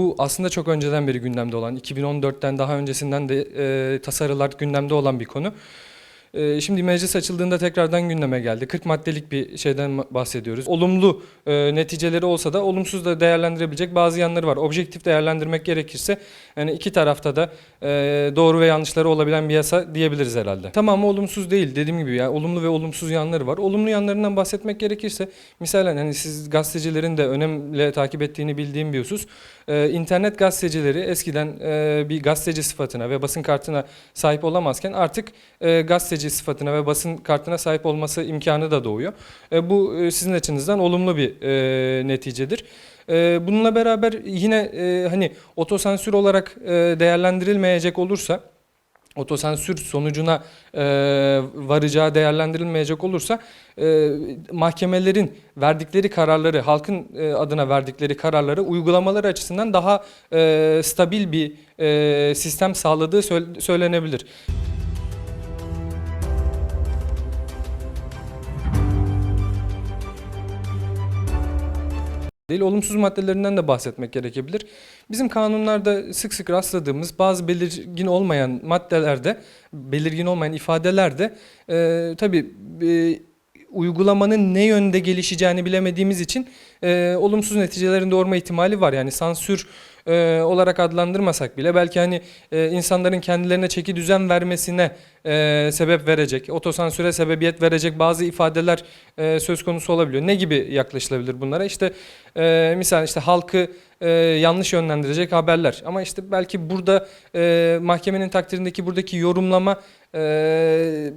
Bu aslında çok önceden beri gündemde olan, 2014'ten daha öncesinden de e, tasarılar gündemde olan bir konu. E, şimdi meclis açıldığında tekrardan gündeme geldi. 40 maddelik bir şeyden bahsediyoruz. Olumlu e, neticeleri olsa da olumsuz da değerlendirebilecek bazı yanları var. Objektif değerlendirmek gerekirse yani iki tarafta da doğru ve yanlışları olabilen bir yasa diyebiliriz herhalde. Tamamı olumsuz değil dediğim gibi yani olumlu ve olumsuz yanları var. Olumlu yanlarından bahsetmek gerekirse misalen hani siz gazetecilerin de önemli takip ettiğini bildiğim bir husus. Ee, internet gazetecileri eskiden e, bir gazeteci sıfatına ve basın kartına sahip olamazken artık e, gazeteci sıfatına ve basın kartına sahip olması imkanı da doğuyor. E, bu e, sizin açınızdan olumlu bir e, neticedir. E, bununla beraber yine e, hani otosansür olarak e, değerlendirilmeyecek olursa otosansür sonucuna e, varacağı değerlendirilmeyecek olursa mahkemelerin verdikleri kararları, halkın adına verdikleri kararları uygulamaları açısından daha stabil bir sistem sağladığı söyle- söylenebilir. Değil, olumsuz maddelerinden de bahsetmek gerekebilir. Bizim kanunlarda sık sık rastladığımız bazı belirgin olmayan maddelerde, belirgin olmayan ifadelerde e, tabii e, uygulamanın ne yönde gelişeceğini bilemediğimiz için e, olumsuz neticelerin doğurma ihtimali var. Yani sansür e, olarak adlandırmasak bile belki hani e, insanların kendilerine çeki düzen vermesine e, sebep verecek, otosansüre sebebiyet verecek bazı ifadeler e, söz konusu olabiliyor. Ne gibi yaklaşılabilir bunlara? İşte e, misal işte halkı e, yanlış yönlendirecek haberler. Ama işte belki burada e, mahkemenin takdirindeki buradaki yorumlama e,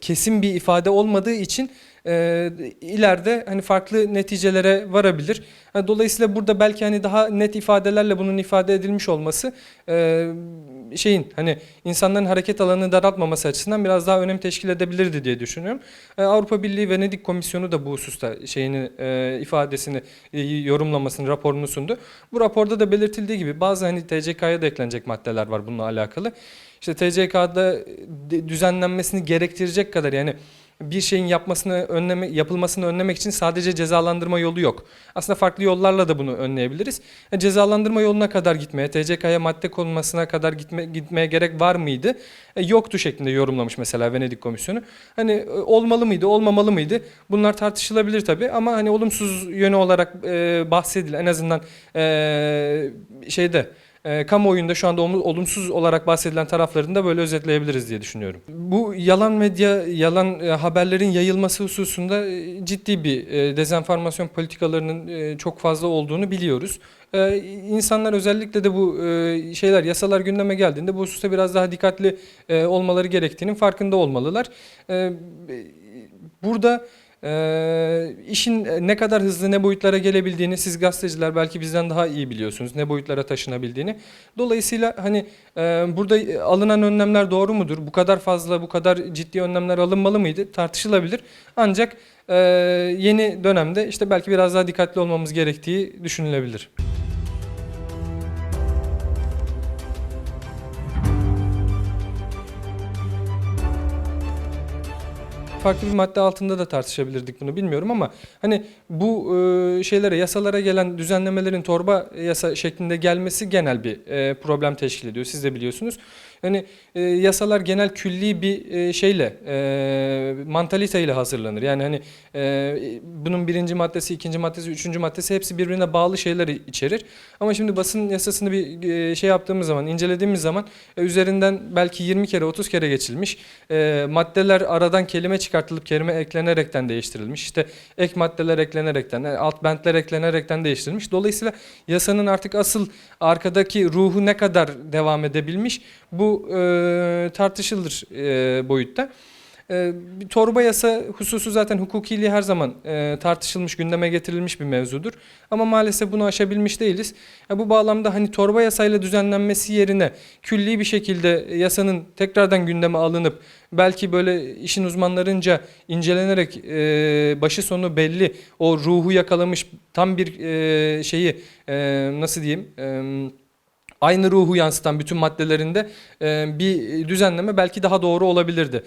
kesin bir ifade olmadığı için e, ileride hani farklı neticelere varabilir. Ha, Dolayısıyla burada belki hani daha net ifadelerle bunun ifade edilmiş olması e, şeyin hani insanların hareket alanını daraltmaması açısından biraz daha önem teşkil edebilirdi diye düşünüyorum. E, Avrupa Birliği Venedik Komisyonu da bu hususta şeyini e, ifadesini e, yorumlamasını raporunu sundu. Bu raporda da belirtildiği gibi bazı hani TCK'ya da eklenecek maddeler var bununla alakalı. İşte TCK'da düzenlenmesini gerektirecek kadar yani bir şeyin yapmasını önleme, yapılmasını önlemek için sadece cezalandırma yolu yok. Aslında farklı yollarla da bunu önleyebiliriz. Yani cezalandırma yoluna kadar gitmeye, TCK'ya madde konulmasına kadar gitme, gitmeye gerek var mıydı? E, yoktu şeklinde yorumlamış mesela Venedik Komisyonu. Hani e, olmalı mıydı, olmamalı mıydı? Bunlar tartışılabilir tabii ama hani olumsuz yönü olarak e, bahsedilen en azından e, şeyde e, kamuoyunda şu anda olum- olumsuz olarak bahsedilen taraflarını da böyle özetleyebiliriz diye düşünüyorum. Bu yalan medya, yalan e, haberlerin yayılması hususunda e, ciddi bir e, dezenformasyon politikalarının e, çok fazla olduğunu biliyoruz. E, insanlar özellikle de bu e, şeyler, yasalar gündeme geldiğinde bu hususta biraz daha dikkatli e, olmaları gerektiğinin farkında olmalılar. E, burada ee, işin ne kadar hızlı ne boyutlara gelebildiğini siz gazeteciler belki bizden daha iyi biliyorsunuz. Ne boyutlara taşınabildiğini. Dolayısıyla hani e, burada alınan önlemler doğru mudur? Bu kadar fazla, bu kadar ciddi önlemler alınmalı mıydı? Tartışılabilir. Ancak e, yeni dönemde işte belki biraz daha dikkatli olmamız gerektiği düşünülebilir. Farklı bir madde altında da tartışabilirdik bunu bilmiyorum ama hani bu e, şeylere yasalara gelen düzenlemelerin torba yasa şeklinde gelmesi genel bir e, problem teşkil ediyor. Siz de biliyorsunuz. Hani e, yasalar genel külli bir e, şeyle e, mantaliteyle hazırlanır. Yani hani e, bunun birinci maddesi, ikinci maddesi, üçüncü maddesi hepsi birbirine bağlı şeyler içerir. Ama şimdi basın yasasını bir e, şey yaptığımız zaman, incelediğimiz zaman e, üzerinden belki 20 kere 30 kere geçilmiş. E, maddeler aradan kelime çıkartılıp kelime eklenerekten değiştirilmiş. İşte ek maddeler eklenerekten, e, alt bentler eklenerekten değiştirilmiş. Dolayısıyla yasanın artık asıl arkadaki ruhu ne kadar devam edebilmiş bu e, tartışılır e, boyutta. E, bir torba yasa hususu zaten hukukiliği her zaman e, tartışılmış, gündeme getirilmiş bir mevzudur. Ama maalesef bunu aşabilmiş değiliz. Ya bu bağlamda hani torba yasayla düzenlenmesi yerine külli bir şekilde yasanın tekrardan gündeme alınıp belki böyle işin uzmanlarınca incelenerek e, başı sonu belli o ruhu yakalamış tam bir e, şeyi e, nasıl diyeyim e, aynı ruhu yansıtan bütün maddelerinde bir düzenleme belki daha doğru olabilirdi.